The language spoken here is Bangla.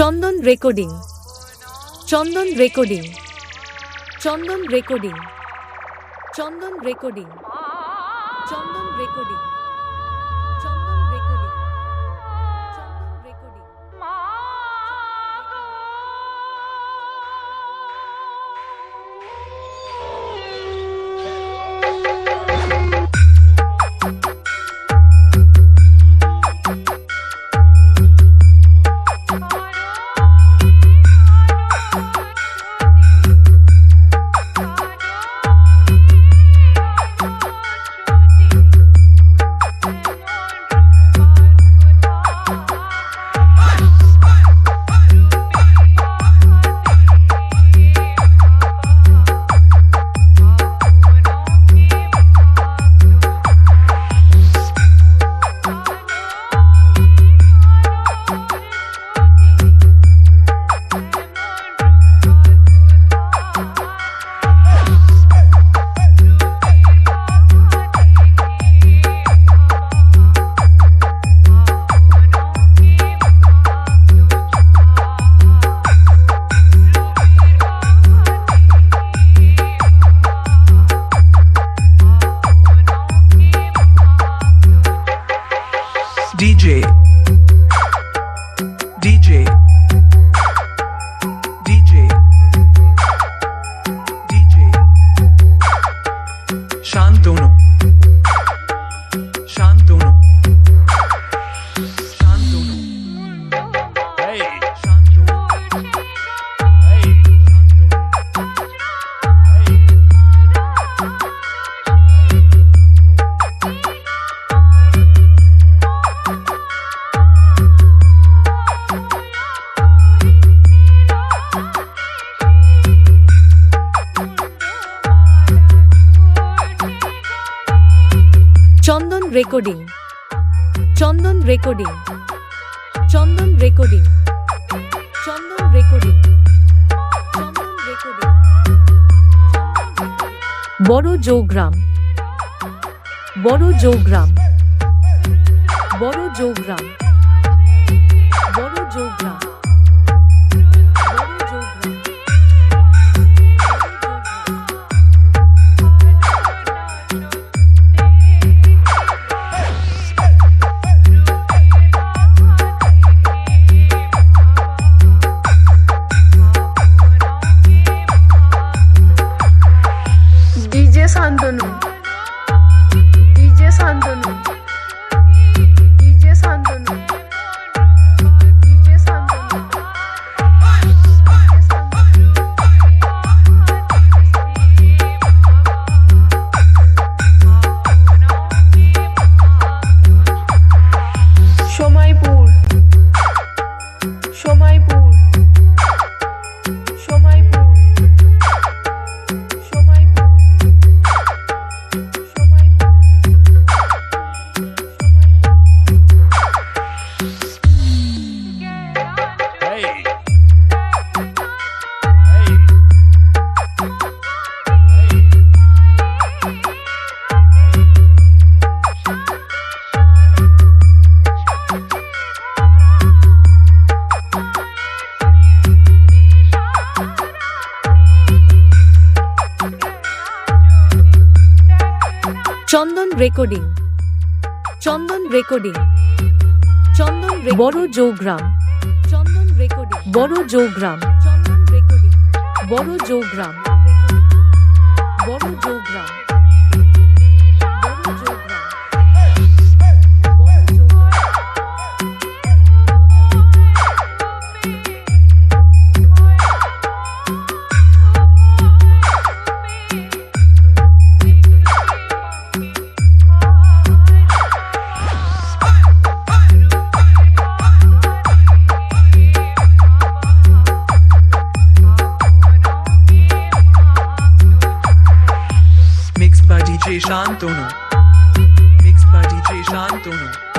Chandan recording. Chandan recording. Chandan recording. Chandan recording. Chandan recording. Recording. Chandan recording. Chandan recording. Chandan recording. Chandan recording. বড় জৌগ্রাম। বড় জৌগ্রাম। বড় জৌগ্রাম। শান্তনু চন্দন রেকর্ডিং। চন্দন রেকর্ডিং। চন্দন বড় যোগ্রাম চন্দন রেকর্ডিং। বড় যোগ্রাম চন্দন রেকর্ডিং। বড় যোগ্রাম বড় Jaugram DJ Shantonu Mixed by DJ Shantonu